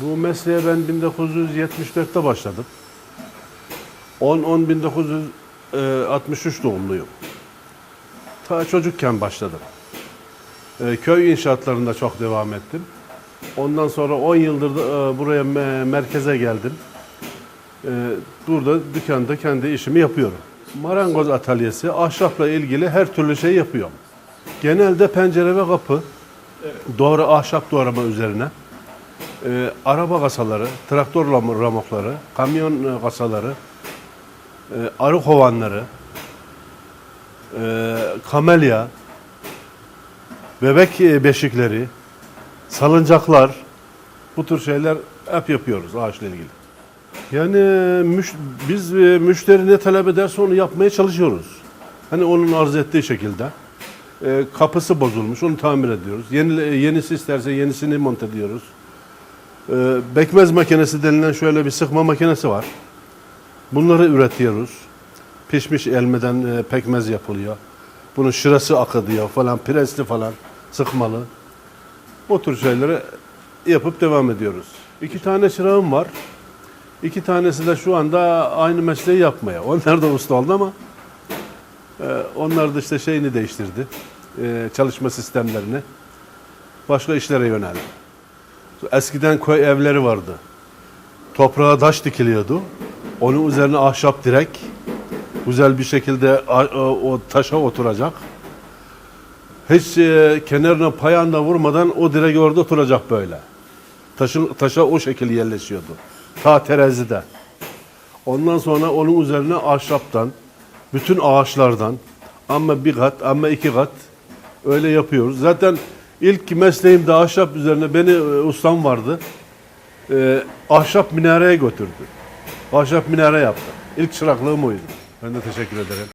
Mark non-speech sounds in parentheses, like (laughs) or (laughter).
Bu mesleğe ben 1974'te başladım. 10-10-1963 e, doğumluyum. Ta çocukken başladım. E, köy inşaatlarında çok devam ettim. Ondan sonra 10 yıldır da e, buraya me- merkeze geldim. Burada dükkanda kendi işimi yapıyorum. Marangoz atölyesi, ahşapla ilgili her türlü şey yapıyorum. Genelde pencere ve kapı, doğru ahşap doğrama üzerine. E, araba kasaları, traktör ram- ramokları, kamyon e, kasaları, e, arı kovanları, e, kamelya, bebek e, beşikleri, salıncaklar, bu tür şeyler hep yapıyoruz ağaçla ilgili. Yani müş- biz e, müşteri ne talep ederse onu yapmaya çalışıyoruz. Hani onun arz ettiği şekilde. E, kapısı bozulmuş, onu tamir ediyoruz. Yeni, yenisi isterse yenisini monte ediyoruz. E, bekmez makinesi denilen şöyle bir sıkma makinesi var. Bunları üretiyoruz. Pişmiş elmeden e, pekmez yapılıyor. Bunun şırası akıdıyor falan, presli falan, sıkmalı. O tür şeyleri yapıp devam ediyoruz. İki tane çırağım var. İki tanesi de şu anda aynı mesleği yapmaya. (laughs) Onlar da usta oldu ama e, onlar da işte şeyini değiştirdi. E, çalışma sistemlerini. Başka işlere yöneldi. Eskiden köy evleri vardı. Toprağa taş dikiliyordu. Onun üzerine ahşap direk. Güzel bir şekilde a- o taşa oturacak. Hiç e, kenarına payanda vurmadan o direk orada oturacak böyle. Taşın, taşa o şekil yerleşiyordu. Ta terazide. Ondan sonra onun üzerine ahşaptan, bütün ağaçlardan ama bir kat ama iki kat öyle yapıyoruz. Zaten ilk mesleğimde ahşap üzerine beni e, ustam vardı. E, ahşap minareye götürdü. Ahşap minare yaptı. İlk çıraklığım oydu. Ben de teşekkür ederim.